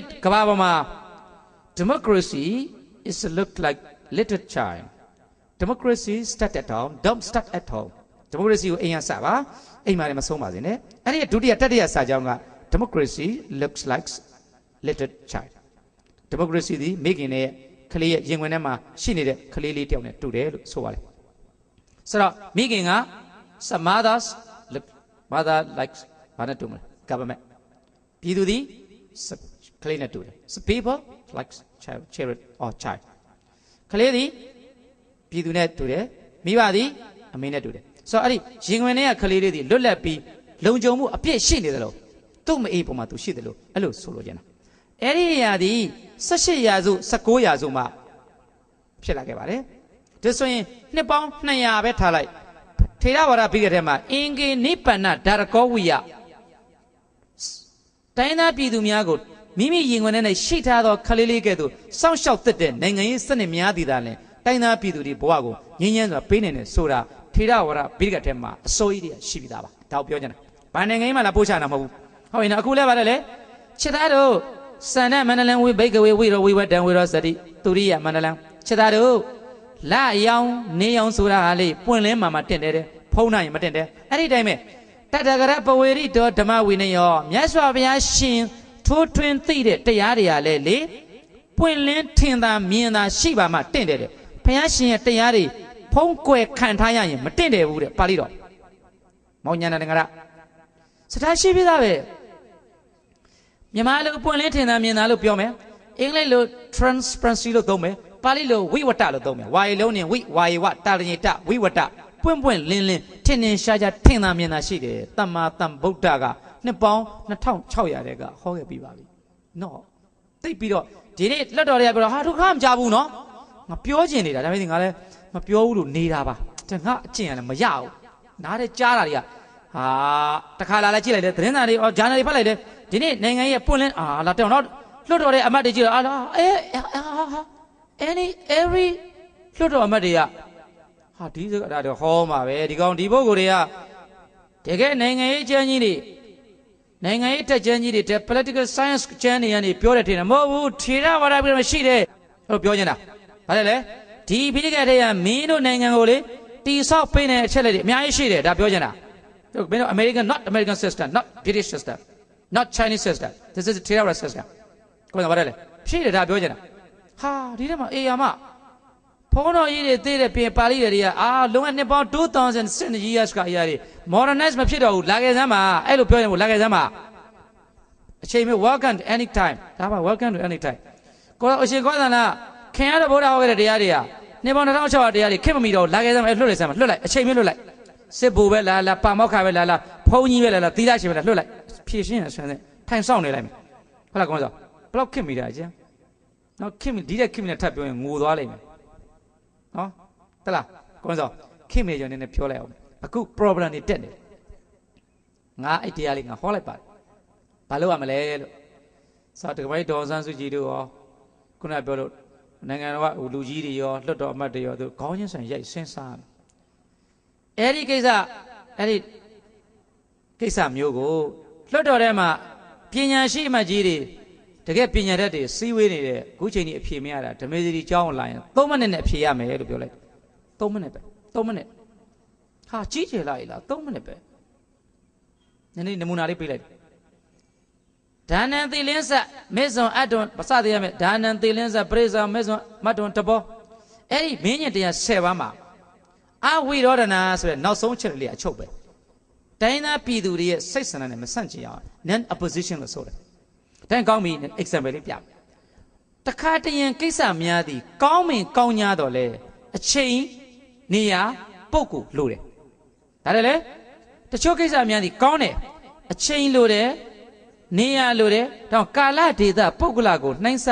နေ့ကမ္ဘာပေါ်မှာ democracy is look like little child democracy start at home don't start at home democracy ကိုအိမ်ရစပါအိမ်မှာလည်းမဆုံးပါစေနဲ့အဲ့ဒီဒုတိယတတိယစာကြောင်းက democracy looks like little child democracy ဒီမိခင်နဲ့ကလေးရဲ့ရင်ဝင်ထဲမှာရှိနေတဲ့ကလေးလေးတယောက်နဲ့တူတယ်လို့ဆိုပါတယ်ဆိုတော့မိခင်က some mothers look mother likes ဘာနဲ့တူမလဲ government ပြည်သူသည် ကလေးနဲ့တူတယ် so people like child children or child ကလေးသည်ပြည်သူနဲ့တူတယ်မိဘသည်အမေနဲ့တူတယ်ဆိုတော့အဲ့ဒီရင်ဝင်ထဲကကလေးလေးသည်လွတ်လပ်ပြီးလုံခြုံမှုအပြည့်ရှိနေတယ်လို့သူ့မအေးပုံမှာသူရှိတယ်လို့အဲ့လိုဆိုလိုချင်တာအဲ့ဒီနေရာသည်18ရာစု19ရာစုမှာဖြစ်လာခဲ့ပါတယ်ဒါဆိုရင်နှစ်ပေါင်း200ပဲထားလိုက်ထေရဝါဒပြီးတဲ့ထဲမှာအင်္ဂေနိဗ္ဗာန်ဒါရကောဝိယတိုင်းသားပြည်သူများကို မိမိရင်ခွင်ထဲ၌ရှိထားသောခလေးလေးကဲ့သို့စောင့်ရှောက်သက်တဲ့နိုင်ငံရေးစနစ်များသည်သာလျှင်တိုင်းသားပြည်သူတွေဘဝကိုငြင်းငြင်းစွာပေးနေတယ်ဆိုတာထေရဝါဒဘိဒကထဲမှာအစိုးရတွေရှိပြီးသားပါဒါကိုပြောချင်တာဘာနိုင်ငံရေးမှလာပို့ချတာမဟုတ်ဘူးဟုတ်ရင်အခုလည်းပါတယ်လေခြေသားတို့စန္ဒမန္တလံဝိဘိကဝေဝိရောဝိဝတံဝိရောစတိသူရိယမန္တလံခြေသားတို့လာရောင်နေရောင်ဆိုတာဟာလေပွင့်လင်းမှမှတင့်တယ်တဲ့ဖုံးနိုင်ရင်မတင့်တယ်အဲ့ဒီတိုင်းပဲတတကရပဝေရိတောဓမ္မဝိနယောမြတ်စွာဘုရားရှင် ထိုးထွင်းသိတဲ့တရားတွေကလည်းလေပွင့်လင်းထင်သာမြင်သာရှိပါမှတင့်တယ်တဲ့ဘုရားရှင်ရဲ့တရားတွေဖုံးကွယ်ခံထားရရင်မတင့်တယ်ဘူးတဲ့ပါဠိတော်မောင်ညာဏတင်္ဂရစတာရှိပြီသားပဲမြန်မာလိုပွင့်လင်းထင်သာမြင်သာလို့ပြောမယ်အင်္ဂလိပ်လို transparency လို့သုံးမယ်ပါဠိလိုဝိဝတ္တလို့သုံးမယ်ဝါရီလုံးနေဝိဝါယေဝတာရညိတဝိဝတ္တပွင့်ပွင့်လင်းလင်းထင်ထင်ရှားရှားထင်သာမြင်သာရှိတယ်တမ္မာတမ်ဗုဒ္ဓက နှစ်ပေါင်း2600တဲ့ကဟောခဲ့ပြီးပါပြီနော်သိပ်ပြီးတော့ဒီနေ့လက်တော်တွေကပြောတော့ဟာဒုက္ခမကြဘူးနော်ငါပြောချင်နေတာဒါပေမဲ့ငါလည်းမပြောဘူးလို့နေတာပါတငါအကျင့်ရတယ်မရဘူးနားတဲ့ကြားတာတွေကဟာတခါလာလဲကြည့်လိုက်တယ်သတင်းစာတွေအော်ဂျာနယ်တွေဖတ်လိုက်တယ်ဒီနေ့နိုင်ငံရဲ့ပွင့်လင်းအာလာတောင်တော့လွတ်တော်တဲ့အမတ်တွေကြည့်တော့အာအဲဟာ any every လွတ်တော်အမတ်တွေကဟာဒီစကားတော့ဟောမှာပဲဒီကောင်ဒီဘုတ်ကိုတွေကတကယ်နိုင်ငံရေးကျမ်းကြီးတွေ နိုင်ငံရေးတက်ကျမ်းကြီးတွေတဲ့ political science ကျမ်းတွေကနေပြောတယ်ထင်တယ်မဟုတ်ဘူးထေရဝါဒပြမရှိတယ်လို့ပြောနေတာဘာလဲလဲဒီဖိလိကတဲ့ကမင်းတို့နိုင်ငံကိုလေတိဆောက်ပေးနေတဲ့အချက်လက်တွေအများကြီးရှိတယ်ဒါပြောချင်တာတို့မင်းတို့ American not American system not British system not Chinese system this is a terror system ကိုယ်ကဘာလဲဖြည့်တယ်ဒါပြောချင်တာဟာဒီထဲမှာအေယာမ ဖုန်းတော်ကြီးတွေသေးတဲ့ပြင်ပါဠိတွေကအာလုံးဝနှစ်ပေါင်း2000 years ကအရာတွေ modernize မဖြစ်တော့ဘူးလာခဲ့စမ်းပါအဲ့လိုပြောရင်လာခဲ့စမ်းပါအချိန်မျိုး welcome to any time ဒါပါ welcome to any time ကိုယ်အရှင်ကောသနာခင်ရတဲ့ဘုရားဟောခဲ့တဲ့တရားတွေကနှစ်ပေါင်း2600တရားတွေခင်မမီတော့လာခဲ့စမ်းပါလွတ်လိုက်စမ်းပါလွတ်လိုက်အချိန်မျိုးလွတ်လိုက်စစ်ဘူပဲလာလာပါမောက်ခပဲလာလာဖုန်းကြီးပဲလာလာသီးသားရှင်ပဲလာလွတ်လိုက်ဖြည့်ရှင်းရဆွမ်းစထိုင်ဆောင်နေလိုက်မယ်ဟုတ်လားကောင်းစောဘလောက်ခင်မိတာအကျဉ်းနော်ခင်မိဒီတဲ့ခင်မိနဲ့ထပ်ပြောရင်ငိုသွားလိမ့်မယ် နော်တလားကောင်းစောခင်မိကြောင့်နည်းနည်းပြောလိုက်အောင်အခု problem တွေတက်နေငါအဲ့တရားလေးငါဟောလိုက်ပါတယ်ဘာလို့ရမလဲလို့ဆိုတော့တကယ်ဒေါ်ဆန်းစုကြည်တို့ရောခုနပြောလို့နိုင်ငံတော်ကလူကြီးတွေရောလွတ်တော်အမတ်တွေရောသူခေါင်းချင်းဆန်ရိုက်ဆင်းစားအဲ့ဒီကိစ္စအဲ့ဒီကိစ္စမျိုးကိုလွတ်တော်ထဲမှာပညာရှိအမတ်ကြီးတွေ တကယ်ပညာတတ်တွေစီးဝေးနေတဲ့အခုချိန်ကြီးအဖြေမရတာဓမေစီကျောင်းလာရင်3မိနစ်နဲ့အဖြေရမယ်လို့ပြောလိုက်3မိနစ်ပဲ3မိနစ်ဟာကြီးကျယ်လာ E လား3မိနစ်ပဲနည်းနည်းနမူနာလေးပေးလိုက်ဒါနံသီလင်းဆက်မေဇွန်အတွန်ပစသေးရမယ်ဒါနံသီလင်းဆက်ပရိဇာမေဇွန်မတ်တွန်တဘောအဲ့ဒီမင်းညင်တရား10ပါးမှာအဝိရောဒနာဆိုတဲ့နောက်ဆုံးချက်လေးအချုပ်ပဲတိုင်းသားပြည်သူတွေရဲ့စိတ်ဆန္ဒနဲ့မဆန့်ကျင်အောင် non opposition လို့ဆိုတယ်။ တိုင်းကောင်းပြီ example လေးပြမယ်။တခါတရံကိစ္စများသည်ကောင်းမင်ကောင်းညာတော့လေအချိန်နေရာပုတ်ကိုလိုတယ်။ဒါလည်းလေတချို့ကိစ္စများသည်ကောင်းတယ်အချိန်လိုတယ်နေရာလိုတယ်တော့ကာလဒေသပုဂ္ဂလကိုနှိုင်းဆ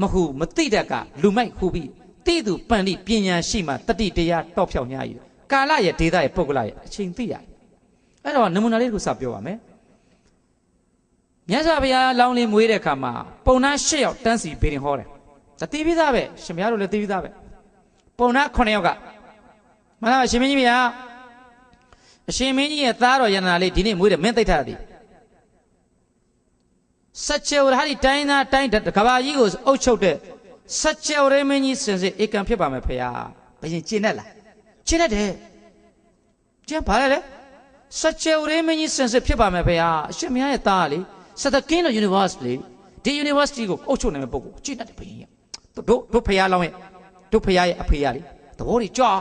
မဟုမသိတတ်ကလူမိုက်ဟူပြီးတိသူပန်တိပညာရှိမှတတိတရားတောက်ဖြောက်ညာယူကာလရဲ့ဒေသရဲ့ပုဂ္ဂလရဲ့အချိန်သိရတယ်အဲ့တော့နမူနာလေးကိုစပြောပါမယ် မြတ်စွာဘုရားလောင်းလေးမွေးတဲ့အခါမှာပုံနာ၈ယောက်တန်းစီဘေရင်ဟောတယ်ဒါသိပြီးသားပဲရှင်ဘုရားတို့လည်းသိပြီးသားပဲပုံနာ9ယောက်ကမလားရှင်မင်းကြီးဗျာအရှင်မင်းကြီးရဲ့သားတော်ယန္နာလေးဒီနေ့မွေးတယ်မင်းသိထားသည် စัจ java ဟာဒီတိုင်းသားတိုင်းတစ်ကဘာကြီးကိုအုပ်ချုပ်တဲ့စัจ java ရဲမင်းကြီးစင်စစ်ဧကံဖြစ်ပါမယ်ဖေဟာဘယင်ကျင့်တတ်လားကျင့်တတ်တယ်ကျင့်ပါလေလေစัจ java ရဲမင်းကြီးစင်စစ်ဖြစ်ပါမယ်ဖေဟာအရှင်မင်းရဲ့သားလေ set the king of universe လေဒီ university ကိုအုပ်ချုပ်နိုင်မယ့်ပုဂ္ဂိုလ်ကျင့်တတ်တယ်ဘယင်ကြီးတို့တို့ဖေဟာလောင်းရဲ့တို့ဖေဟာရဲ့အဖေရလေသဘောတွေကြွား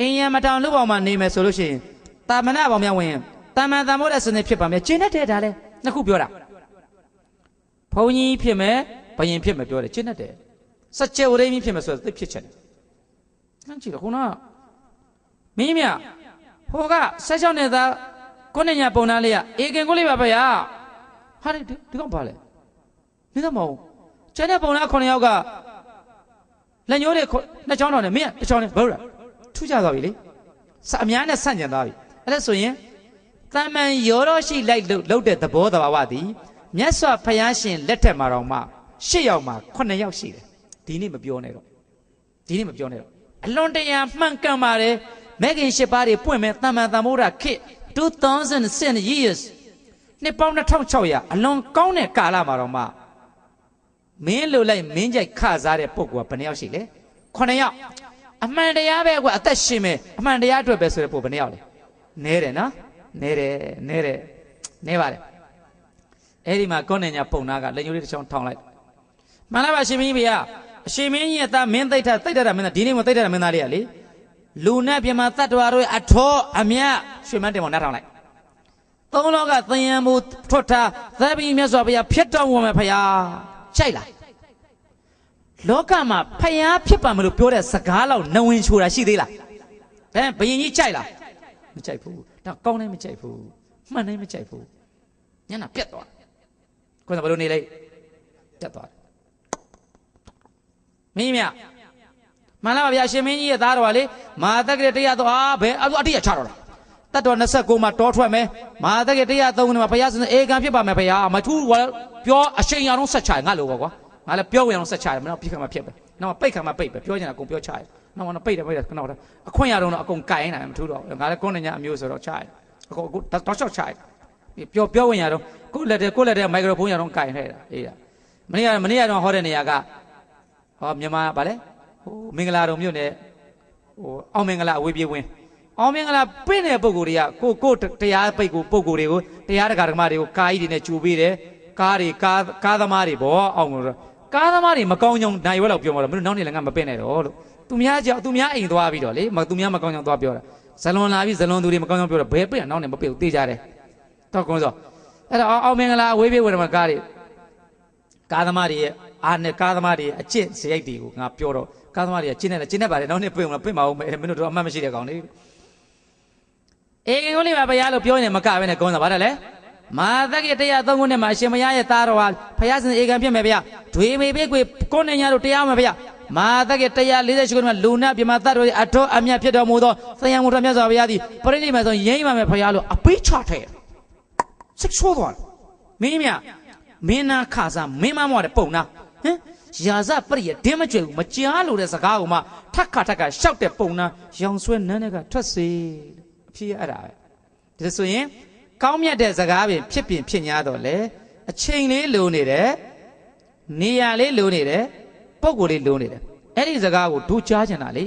အင်းရမတောင်လူပေါင်းမှာနေမယ်ဆိုလို့ရှိရင်တာမဏပေါင်းများဝင်ရင်တာမန်တန်ဖို့တဲ့စနစ်ဖြစ်ပါမယ်ကျင့်တတ်တယ်ဒါလေနှစ်ခုပြောတာဘုံကြီးဖြစ်မယ်ဘယင်ဖြစ်မယ်ပြောတယ်ကျင့်တတ်တယ်စัจ java ဝရိမင်းဖြစ်မယ်ဆိုတော့သိဖြစ်ချင်တယ်ဟမ်းကြည့်တော့ခုနကမင်းမြဟိုက16နှစ်သား ကိုနှစ်ညာပုံသားလေးကအေကင်ကိုလေးပါဗျာဟာဒီဒီကောင်ပါလေမင်းတော့မဟုတ်ကျန်တဲ့ပုံသား9ယောက်ကလက်ညိုးတွေနှစ်ချောင်းတော်နဲ့မင်းတစ်ချောင်းနဲ့ဘယ်လိုလဲထူးကြသွားပြီလေစအများနဲ့ဆန့်ကျင်သွားပြီအဲ့ဒါဆိုရင်တမန်ရောတော့ရှိလိုက်လို့လုတ်တဲ့သဘောတဘာဝသည်မြတ်စွာဘုရားရှင်လက်ထက်မှာတော့မှ၈ယောက်မှာ9ယောက်ရှိတယ်ဒီနေ့မပြောနဲ့တော့ဒီနေ့မပြောနဲ့တော့အလွန်တရာမှန်ကန်ပါတယ်မဲခင်၈ပါးတွေပွင့်မဲ့တမန်တမိုးတာခေတ် 2006 years နှစ်ပေါင်း2600အလွန်ကောင်းတဲ့ကာလမှာတော့မှမင်းလိုလိုက်မင်းကြိုက်ခစားတဲ့ပုံကဘယ်နှယောက်ရှိလဲ9ယောက်အမှန်တရားပဲကွာအသက်ရှင်မယ်အမှန်တရားအတွက်ပဲဆိုတဲ့ပုံဘယ်နှယောက်လဲနဲတယ်နော်နဲတယ်နဲတယ်နဲပါတယ်အဲ့ဒီမှာကောနေညာပုံနာကလက်ညှိုးလေးတစ်ချောင်းထောင်လိုက်မှန်လားပါရှင်မင်းကြီးဗျာအရှင်မင်းကြီးရဲ့သားမင်းသိတ်ထသိတ်တတ်တာမင်းသားဒီနေ့မသိတ်တတ်တာမင်းသားလေးကလေ လူနဲ့ပြမတတ္တဝါတို့ရဲ့အထောအမြတ်ရွှေမန်းတင်ပေါ်နှားထောင်လိုက်သုံးလောကသင်္ယံမူထွတ်ထားသဗ္ဗညမြတ်စွာဘုရားဖြစ်တော်မူမယ်ဖရာကြိုက်လားလောကမှာဖယားဖြစ်ပါမလို့ပြောတဲ့စကားလောက်နဝင်ချိုတာရှိသေးလားဘယ်ဘယင်ကြီးကြိုက်လားမကြိုက်ဘူးဒါကောင်းတယ်မကြိုက်ဘူးမှန်တယ်မကြိုက်ဘူးညနာပြတ်သွားကိုယ်ကဘယ်လိုနေလဲပြတ်သွားမင်းမြ မှန်လားဗျာရှင်မင်းကြီးရဲ့သားတော်ကလေမဟာတက္ကရတရားတော်ဟာဘယ်အတူအတိရချတော့လားတတ်တော်29မှာတောထွက်မယ်မဟာတက္ကရတရား3မှာဘုရားစင်အေကံဖြစ်ပါမယ်ဘုရားမထူးပြောအရှိန်ရအောင်ဆက်ချငါလိုပါကွာငါလည်းပြောဝင်အောင်ဆက်ချတယ်မနော်ပြခါမှဖြစ်ပဲနောက်ပိတ်ခါမှပိတ်ပဲပြောချင်တာအကုန်ပြောချတယ်နောက်မှပိတ်တယ်ပိတ်တယ်ခဏတော့အခွင့်ရတော့အကုန်ကင်နေတာမထူးတော့ငါလည်းကိုယ်နဲ့ညာအမျိုးဆိုတော့ချတယ်အကုန်တောက်လျှောက်ချတယ်ပြောပြောဝင်ရတော့ကိုလက်တဲ့ကိုလက်တဲ့မိုက်ခရိုဖုန်းရတော့ကင်ထဲတာအေးတာမနေ့ကမနေ့ကတော့ဟောတဲ့နေရာကဟောမြန်မာဗာလဲ ဟိုမင်္ဂလာတော်မြို့နယ်ဟိုအောင်မင်္ဂလာအဝေးပြေးဝင်းအောင်မင်္ဂလာပြင့်တဲ့ပုံကိုယ်တွေကကိုကိုတရားပိတ်ကိုပုံကိုယ်တွေကိုတရားဒကာဒကမတွေကိုကာကြီးတွေနဲ့ကြူပေးတယ်ကားတွေကားကားသမားတွေဘောအောင်လို့ကားသမားတွေမကောင်းကြောင်နိုင်ဝဲလောက်ပြောမှာတော့မင်းတို့နောက်နေလည်းငါမပင့်နဲ့တော့လို့သူများကြောက်သူများအိမ်သွားပြီးတော့လေမသူများမကောင်းကြောင်သွားပြောတာဇလွန်လာပြီးဇလွန်သူတွေမကောင်းကြောင်ပြောတော့ဘယ်ပင့်နောက်နေမပင့်ဘူးတေးကြတယ်တော့ကုန်းစောအဲ့တော့အောင်မင်္ဂလာဝေးပြေးဝယ်မှာကားတွေကားသမားတွေရဲ့ အာနဲ့ကားသမားတွေအကျင့်စရိုက်တွေကိုငါပြောတော့ကားသမားတွေကကျင့်နေတယ်ကျင့်နေပါတယ်နောက်နေပင့်မလားပင့်မအောင်မင်းတို့တော့အမှတ်မရှိတဲ့ကောင်လေအေငင်ကိုလေးပါဘုရားလို့ပြောရင်မကပဲနဲ့ကုန်းစောဗါတယ်လေမာသက်ကတရားသုံးခုနဲ့မှာအရှင်မရရဲ့သားတော်ဟာဖယားစင်ဧကံဖြစ်မယ်ဗျာဒွေမေဘေးကွေကိုနေညာတို့တရားမယ်ဗျာမာသက်ကတရား48ခုနဲ့လူနာပြမသတ်တော်အထောအမြတ်ဖြစ်တော်မူသောသယံမူတော်မြတ်စွာဘုရားသည်ပရိနိဗ္ဗာန်ဆုံးရိမ့်ပါမယ်ဖယားလို့အပိချထဲစိတ်ဆိုးသွားမင်းမြမင်းနာခါစားမင်းမမောတဲ့ပုံနာ ဟမ်ရာဇပရိယဒင်းမကျွေဘူးမကြားလို့တဲ့စကားကိုမှထက်ခါထက်ကရှောက်တဲ့ပုံနာရောင်ဆွဲနန်းတွေကထွက်စေအဖြစ်ရအဲ့ဒါပဲဒါဆိုရင်ကောင်းမြတ်တဲ့စကားပင်ဖြစ်ပြင်ဖြစ်냐တော့လေအချိန်လေးလိုနေတယ်နေရာလေးလိုနေတယ်ပုံကိုယ်လေးလိုနေတယ်အဲ့ဒီစကားကိုဒူကြားချင်တာလေ